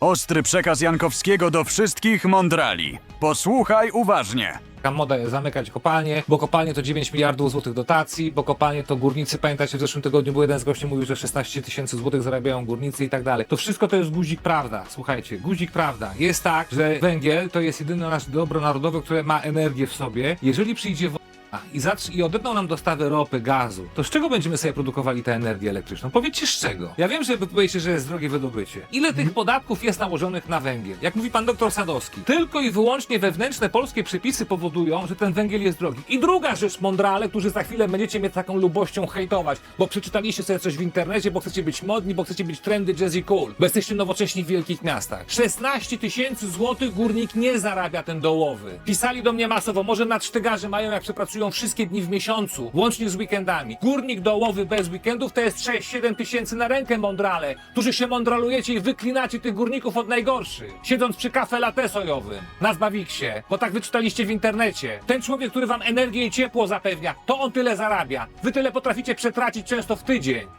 Ostry przekaz Jankowskiego do wszystkich mądrali. Posłuchaj uważnie. Taka moda jest zamykać kopalnie, bo kopalnie to 9 miliardów złotych dotacji, bo kopalnie to górnicy, pamiętacie w zeszłym tygodniu był jeden z gości mówił, że 16 tysięcy złotych zarabiają górnicy i tak dalej. To wszystko to jest guzik prawda, słuchajcie, guzik prawda. Jest tak, że węgiel to jest jedyne nasze dobro narodowe, które ma energię w sobie. Jeżeli przyjdzie i, zatrzy- i odetną nam dostawy ropy, gazu, to z czego będziemy sobie produkowali tę energię elektryczną? Powiedzcie z czego. Ja wiem, że wy powiecie, że jest drogie wydobycie. Ile tych podatków jest nałożonych na węgiel? Jak mówi pan doktor Sadowski, tylko i wyłącznie wewnętrzne polskie przepisy powodują, że ten węgiel jest drogi. I druga rzecz, mądrale, którzy za chwilę będziecie mnie taką lubością hejtować, bo przeczytaliście sobie coś w internecie, bo chcecie być modni, bo chcecie być trendy, jazzy cool, bo jesteście nowocześni w wielkich miastach. 16 tysięcy złotych górnik nie zarabia ten dołowy. Pisali do mnie masowo, może nadsztygarze mają jak przepracują wszystkie dni w miesiącu, łącznie z weekendami. Górnik dołowy bez weekendów to jest 6-7 tysięcy na rękę mądrale, którzy się mądralujecie i wyklinacie tych górników od najgorszych. Siedząc przy kafe latte sojowym, na Zbawiksie, bo tak wyczytaliście w internecie. Ten człowiek, który wam energię i ciepło zapewnia, to on tyle zarabia. Wy tyle potraficie przetracić często w tydzień.